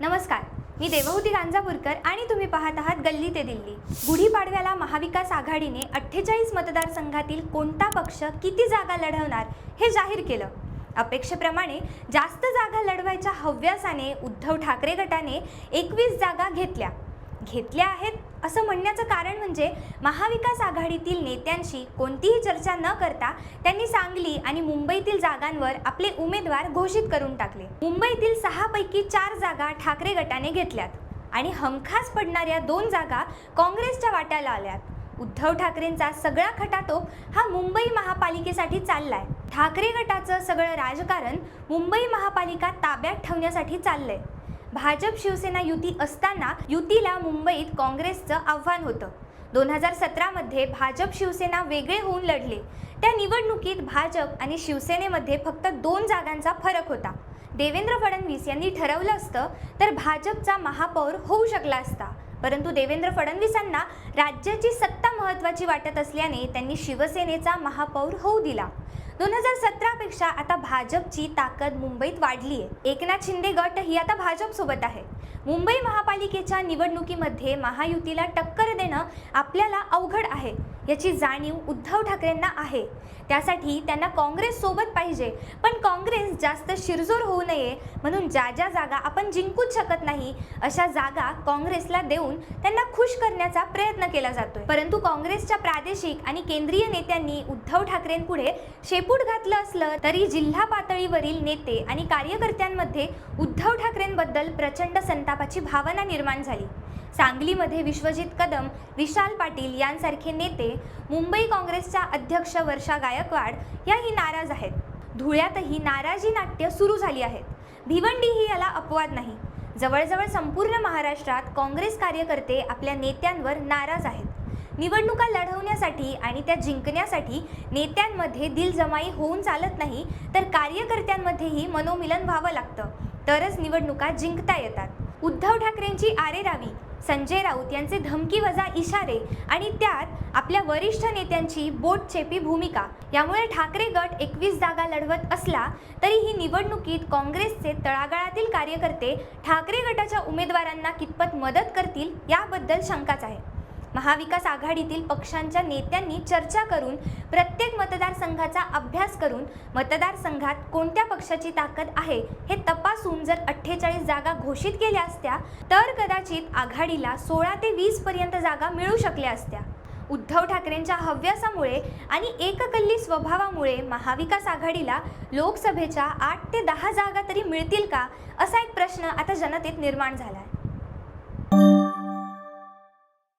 नमस्कार. मी देवहूती गांजापूरकर आणि तुम्ही पाहत आहात गल्ली ते दिल्ली. गुढीपाडव्याला महाविकास आघाडीने अठ्ठेचाळीस मतदारसंघातील कोणता पक्ष किती जागा लढवणार हे जाहीर केलं. अपेक्षेप्रमाणे जास्त जागा लढवायच्या हव्यासाने उद्धव ठाकरे गटाने एकवीस जागा घेतल्या. घेतल्या आहेत. असं म्हणण्याचं कारण म्हणजे महाविकास आघाडीतील नेत्यांशी कोणतीही चर्चा न करता त्यांनी सांगली आणि मुंबईतील जागांवर आपले उमेदवार घोषित करून टाकले. मुंबईतील सहापैकी चार जागा ठाकरे गटाने घेतल्यात आणि हमखास पडणाऱ्या दोन जागा काँग्रेसच्या वाट्याला आल्यात. उद्धव ठाकरेंचा सगळा खटाटोप हा मुंबई महापालिकेसाठी चाललाय. ठाकरे गटाचं सगळं राजकारण मुंबई महापालिका ताब्यात ठेवण्यासाठी चाललंय. भाजप शिवसेना युती असताना युतीला मुंबईत काँग्रेसचं आव्हान होतं. दोन हजार सतरामध्ये भाजप शिवसेना वेगळे होऊन लढले. त्या निवडणुकीत भाजप आणि शिवसेनेमध्ये फक्त दोन जागांचा फरक होता. देवेंद्र फडणवीस यांनी ठरवलं असतं तर भाजपचा महापौर होऊ शकला असता. परंतु देवेंद्र फडणवीसांना राज्याची सत्ता महत्त्वाची वाटत असल्याने त्यांनी शिवसेनेचा महापौर होऊ दिला. दोन हजार सतरापेक्षा आता भाजपची ताकद मुंबईत वाढली आहे एकनाथ शिंदे गट ही आता भाजपसोबत आहे. मुंबई महापालिकेच्या निवडणुकीमध्ये महायुतीला टक्कर देणं आपल्याला अवघड आहे याची जाणीव उद्धव ठाकरेंना आहे. त्यासाठी त्यांना काँग्रेससोबत पाहिजे पण काँग्रेस जास्त शिरजोर होऊ नये म्हणून ज्या ज्या जागा आपण जिंकूच शकत नाही अशा जागा काँग्रेसला देऊन त्यांना खुश करण्याचा प्रयत्न केला जातोय. परंतु काँग्रेसच्या प्रादेशिक आणि केंद्रीय नेत्यांनी उद्धव ठाकरेंपुढे शेपूट घातलं असलं तरी जिल्हा पातळीवरील नेते आणि कार्यकर्त्यांमध्ये उद्धव ठाकरेंबद्दल प्रचंड संतापाची भावना निर्माण झाली. सांगलीमध्ये विश्वजित कदम विशाल पाटील यांसारखे नेते मुंबई काँग्रेसच्या अध्यक्ष वर्षा गायकवाड याही नाराज आहेत. धुळ्यातही नाराजी नाट्य सुरू झाली आहेत. भिवंडी ही याला अपवाद नाही. जवळजवळ संपूर्ण महाराष्ट्रात काँग्रेस कार्यकर्ते आपल्या नेत्यांवर नाराज आहेत. निवडणुका लढवण्यासाठी आणि त्या जिंकण्यासाठी नेत्यांमध्ये दिलजमाई होऊन चालत नाही तर कार्यकर्त्यांमध्येही मनोमिलन व्हावं लागतं. तरच निवडणुका जिंकता येतात. उद्धव ठाकरेंची आरेरावी संजय राऊत यांचे धमकी वजा इशारे आणि त्यात आपल्या वरिष्ठ नेत्यांची बोटचेपी भूमिका. यामुळे ठाकरे गट एकवीस जागा लढवत असला तरी ही निवडणुकीत काँग्रेसचे तळागाळातील कार्यकर्ते ठाकरे गटाच्या उमेदवारांना कितपत मदत करतील याबद्दल शंकाच आहे. महाविकास आघाडीतील पक्षांच्या नेत्यांनी चर्चा करून प्रत्येक मतदारसंघाचा अभ्यास करून मतदारसंघात कोणत्या पक्षाची ताकद आहे हे तपासून जर अठ्ठेचाळीस जागा घोषित केल्या असत्या तर कदाचित आघाडीला सोळा ते वीस पर्यंत जागा मिळू शकल्या असत्या. उद्धव ठाकरेंच्या हव्यासामुळे आणि एककल्ली स्वभावामुळे महाविकास आघाडीला लोकसभेच्या आठ ते दहा जागा तरी मिळतील का असा एक प्रश्न आता जनतेत निर्माण झाला आहे